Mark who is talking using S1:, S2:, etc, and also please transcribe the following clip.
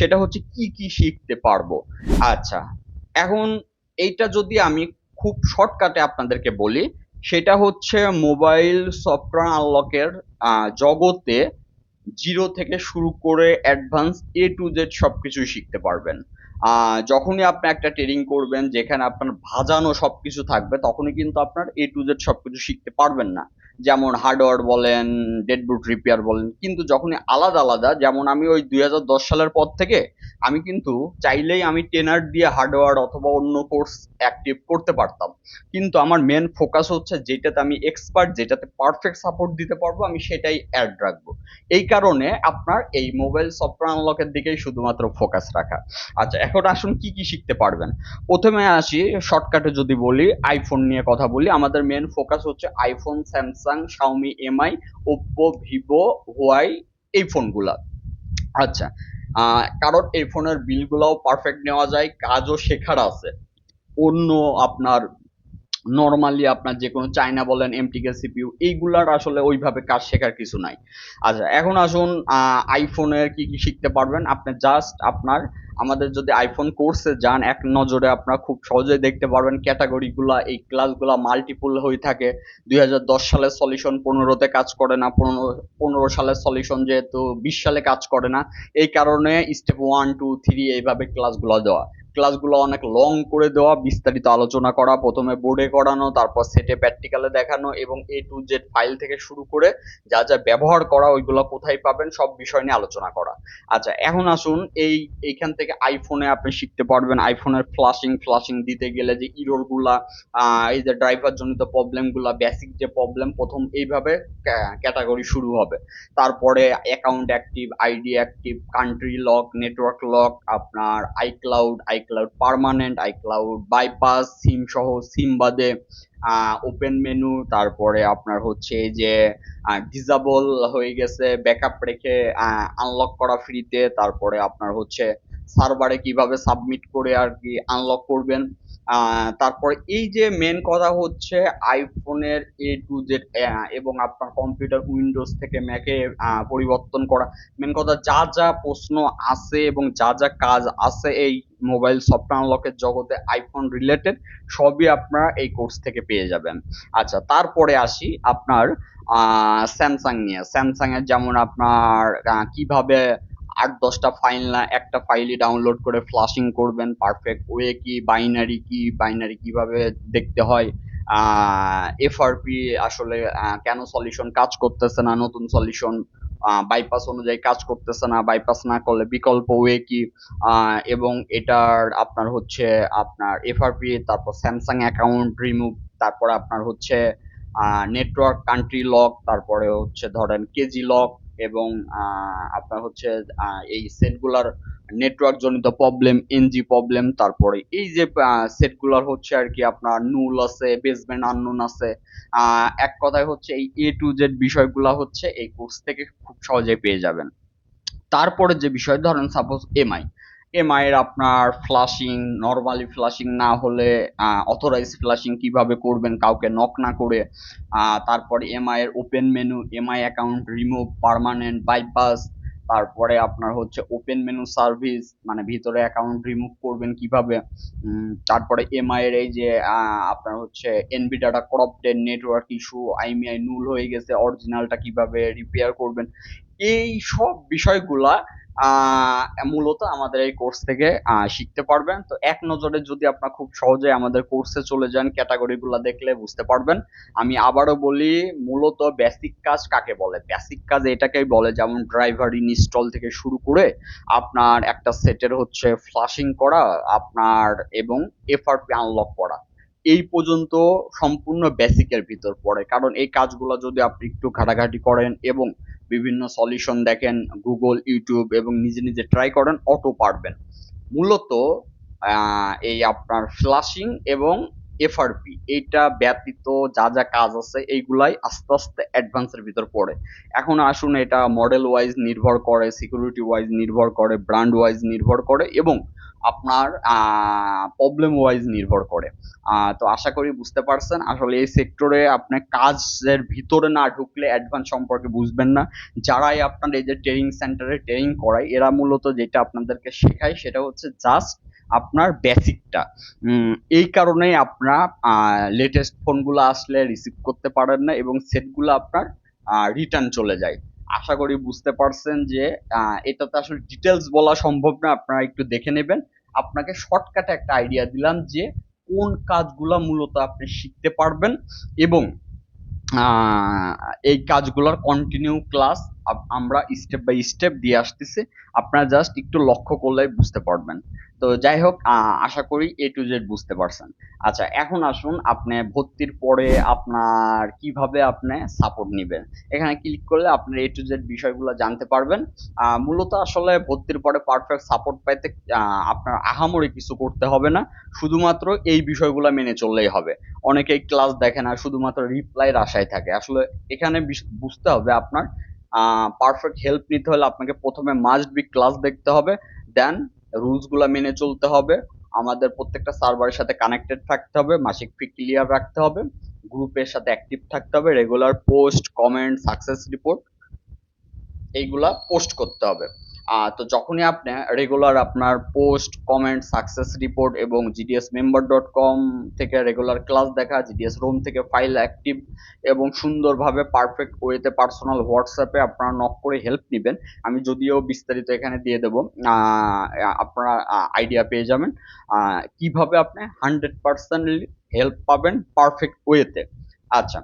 S1: সেটা হচ্ছে কি কি শিখতে পারব। আচ্ছা এখন এইটা যদি আমি খুব শর্টকাটে আপনাদেরকে বলি, সেটা হচ্ছে মোবাইল সফটওয়্যার আনলকের জগতে জিরো থেকে শুরু করে অ্যাডভান্স এ টু জেড সব সবকিছুই শিখতে পারবেন। যখনই আপনি একটা ট্রেডিং করবেন, যেখানে আপনার ভাজানো সবকিছু থাকবে, তখনই কিন্তু আপনার এ টু জেড সবকিছু শিখতে পারবেন না। যেমন হার্ডওয়্যার বলেন ডেডবুট রিপেয়ার বলেন, কিন্তু যখনই আলাদা আলাদা, যেমন আমি ওই দুই হাজার দশ সালের পর থেকে আমি কিন্তু চাইলেই আমি টেনার দিয়ে হার্ডওয়্যার অথবা অন্য কোর্স অ্যাক্টিভ করতে পারতাম। কিন্তু আমার মেন ফোকাস হচ্ছে যেটাতে আমি এক্সপার্ট, যেটাতে পারফেক্ট সাপোর্ট দিতে পারব, আমি সেটাই অ্যাড রাখব। এই কারণে আপনার এই মোবাইল সফটওয়্যার আনলকের দিকেই শুধুমাত্র ফোকাস রাখা। আচ্ছা এখন আসুন কি কি শিখতে পারবেন? প্রথমে আসি, শর্টকাটে যদি বলি আইফোন নিয়ে কথা বলি, আমাদের মেন ফোকাস হচ্ছে iPhone Samsung Xiaomi Mi Oppo Vivo Huawei এই ফোনগুলা। আচ্ছা কারণ এই ফোনের বিলগুলাও পারফেক্ট নেওয়া যায়, কাজও শেখার আছে। অন্য আপনার নর্মালি আপনার যে কোনো চায়না বলেন এমটিকে সিপিইউ এইগুলার আসলে ওইভাবে কাজ শেখার কিছু নাই। আচ্ছা এখন আসুন আইফোনের কি কি শিখতে পারবেন? আপনি জাস্ট আপনার আমাদের যদি আইফোন কোর্সে যান, এক নজরে আপনারা খুব সহজেই দেখতে পারবেন ক্যাটাগরিগুলা এই ক্লাসগুলা মাল্টিপুল হয়ে থাকে। দুই হাজার দশ সালের সলিউশন পনেরোতে কাজ করে না, পনেরো পনেরো সালের সলিউশন যেহেতু বিশ সালে কাজ করে না, এই কারণে স্টেপ ওয়ান টু থ্রি এইভাবে ক্লাসগুলো দেওয়া। ক্লাসগুলো অনেক লং করে দেওয়া বিস্তারিত আলোচনা করা প্রথমে বোর্ডে করানো তারপর সেটে প্র্যাকটিক্যালে দেখানো এবং এ টু জেড ফাইল থেকে শুরু করে যা যা ব্যবহার করা ওইগুলো কোথায় পাবেন সব বিষয় নিয়ে আলোচনা করা। আচ্ছা এখন আসুন এই এইখান থেকে আইফোনে আপনি শিখতে পারবেন আইফোনের ফ্লাশিং ফ্লাশিং দিতে গেলে যে ইরোরগুলা আহ, এই যে ড্রাইভার জনিত প্রবলেমগুলা বেসিক যে প্রবলেম প্রথম এইভাবে ক্যাটাগরি শুরু হবে। তারপরে account active ID active country lock network lock আপনার iCloud iCloud permanent iCloud bypass SIM সহ সিম বাদে ওপেন মেনু তারপরে আপনার হচ্ছে যে ডিজাবল হয়ে গেছে ব্যাকআপ রেখে আনলক করা ফ্রিতে তারপরে আপনার হচ্ছে সার্ভারে কীভাবে সাবমিট করে আর কি আনলক করবেন। তারপরে এই যে মেন কথা হচ্ছে আইফোনের এ টু জেড এবং আপনার কম্পিউটার উইন্ডোজ থেকে ম্যাকে পরিবর্তন করা। মেন কথা যা যা প্রশ্ন আছে এবং যা যা কাজ আছে এই মোবাইল সফটওয়্যার আনলকের জগতে আইফোন রিলেটেড সবই আপনারা এই কোর্স থেকে পেয়ে যাবেন। আচ্ছা তারপরে আসি আপনার স্যামসাং নিয়ে। স্যামসাং এর যেমন আপনার কীভাবে আট দশটা ফাইল না, একটা ফাইলই ডাউনলোড করে ফ্লাশিং করবেন পারফেক্ট ওয়ে কি বাইনারি কি বাইনারি কীভাবে দেখতে হয় এফআরপি আসলে কেন সলিউশন কাজ করতেছে না, নতুন সলিউশন বাইপাস অনুযায়ী কাজ করতেছে না বাইপাস না করলে বিকল্প ওয়ে কি এবং এটার আপনার হচ্ছে আপনার এফআরপি তারপর স্যামসাং অ্যাকাউন্ট রিমুভ তারপর আপনার হচ্ছে নেটওয়ার্ক কান্ট্রি লক তারপরে হচ্ছে ধরেন কেজি লক এবং আপনার হচ্ছে এই সেটগুলার নেটওয়ার্ক জনিত প্রবলেম এনজি প্রবলেম তারপরে এই যে সেটগুলার হচ্ছে আর কি আপনার নুল আছে বেসমেন্ট আননুন আছে এক কথায় হচ্ছে এই এ টু জেড বিষয়গুলা হচ্ছে এই কোর্স থেকে খুব সহজে পেয়ে যাবেন। তারপরে যে বিষয়, ধরেন সাপোজ এমআই এমআই এর আপনার ফ্লাশিং নর্মালি ফ্লাশিং না হলে অথরাইজ ফ্লাশিং কীভাবে করবেন, কাউকে নক না করে তারপরে এমআই এর open menu MI account remove permanent bypass তারপরে আপনার হচ্ছে ওপেন মেনু সার্ভিস মানে ভিতরে অ্যাকাউন্ট রিমুভ করবেন কীভাবে তারপরে এমআই এর এই যে আপনার হচ্ছে NV data corrupted network issue IMEI null হয়ে গেছে অরিজিনালটা কীভাবে রিপেয়ার করবেন, এই সব বিষয়গুলা মূলত আমাদের এই কোর্স থেকে শিখতে পারবেন। তো এক নজরে যদি আপনার খুব সহজে আমাদের কোর্সে চলে যান ক্যাটাগরিগুলো দেখলে বুঝতে পারবেন। আমি আবারও বলি, মূলত বেসিক কাজ কাকে বলে? বেসিক কাজ এটাকেই বলে যেমন ড্রাইভার ইনস্টল থেকে শুরু করে আপনার একটা সেটের হচ্ছে ফ্লাশিং করা, আপনার এবং এফআরপি আনলক করা। এই পর্যন্ত সম্পূর্ণ বেসিকের ভিতর পড়ে। কারণ এই কাজগুলো যদি আপনি একটু ঘাটাঘাটি করেন এবং বিভিন্ন সলিউশন দেখেন গুগল ইউটিউব এবং নিজে নিজে ট্রাই করেন অটো পারবেন। মূলত এই আপনার ফ্লাশিং এবং এফআরপি এইটা ব্যতীত যা যা কাজ আছে, এইগুলাই আস্তে আস্তে অ্যাডভান্সের ভিতর পড়ে। এখন আসুন, এটা মডেল ওয়াইজ নির্ভর করে সিকিউরিটি ওয়াইজ নির্ভর করে ব্র্যান্ড ওয়াইজ নির্ভর করে এবং আপনার প্রবলেম ওয়াইজ নির্ভর করে। তো আশা করি বুঝতে পারছেন। আসলে এই সেক্টরে আপনি কাজের ভিতরে না ঢুকলে অ্যাডভান্স সম্পর্কে বুঝবেন না। যারাই আপনার এই যে ট্রেনিং সেন্টারে ট্রেনিং করায়, এরা মূলত যেটা আপনাদেরকে শেখায় সেটা হচ্ছে জাস্ট আপনার বেসিকটা এই কারণেই আপনার লেটেস্ট ফোনগুলো আসলে রিসিভ করতে পারেন না এবং সেটগুলো আপনার রিটার্ন চলে যায়। আশা করি বুঝতে পারছেন যে এটা এটাতে আসলে ডিটেলস বলা সম্ভব না, আপনারা একটু দেখে নেবেন। আপনাকে শর্টকাটে একটা আইডিয়া দিলাম যে, কোন কাজগুলা মূলত আপনি শিখতে পারবেন এবং এই কাজগুলোর কন্টিনিউ ক্লাস আমরা স্টেপ বাই স্টেপ দিয়ে আসতেছি। আপনারা জাস্ট একটু লক্ষ্য করলেই বুঝতে পারবেন। তো যাই হোক আশা করি এ টু জেড বুঝতে পারছেন। আচ্ছা এখন আসুন আপনি ভর্তির পরে আপনার কীভাবে আপনি সাপোর্ট নেবেন। এখানে ক্লিক করলে আপনি এ টু জেড বিষয়গুলো জানতে পারবেন। মূলত আসলে ভর্তির পরে পারফেক্ট সাপোর্ট পাইতে আপনার আহামরি কিছু করতে হবে না। শুধুমাত্র এই বিষয়গুলো মেনে চললেই হবে। অনেকেই ক্লাস দেখে না, শুধুমাত্র রিপ্লাইয়ের আশায় থাকে। আসলে এখানে বুঝতে হবে আপনার পারফেক্ট হেল্প নিতে হলে আপনাকে প্রথমে মাস্ট বি ক্লাস দেখতে হবে দেন রুলসগুলা মেনে চলতে হবে, আমাদের প্রত্যেকটা সার্ভারের সাথে কানেক্টেড থাকতে হবে, মাসিক ফি ক্লিয়ার রাখতে হবে গ্রুপের সাথে অ্যাক্টিভ থাকতে হবে regular post comment success report এইগুলা পোস্ট করতে হবে। তো যখনই আপনি রেগুলার আপনার পোস্ট কমেন্ট সাকসেস রিপোর্ট এবং জিডিএস মেম্বার ডট কম থেকে রেগুলার ক্লাস দেখা জিডিএস রুম থেকে ফাইল অ্যাক্টিভ এবং সুন্দরভাবে পারফেক্ট ওয়েতে পার্সোনাল হোয়াটসঅ্যাপে আপনারা নক করে হেল্প নেবেন। আমি যদিও বিস্তারিত এখানে দিয়ে দেবো। আপনারা আইডিয়া পেয়ে যাবেন। কীভাবে আপনি হান্ড্রেড পার্সেন্ট হেল্প পাবেন পারফেক্ট ওয়েতে আচ্ছা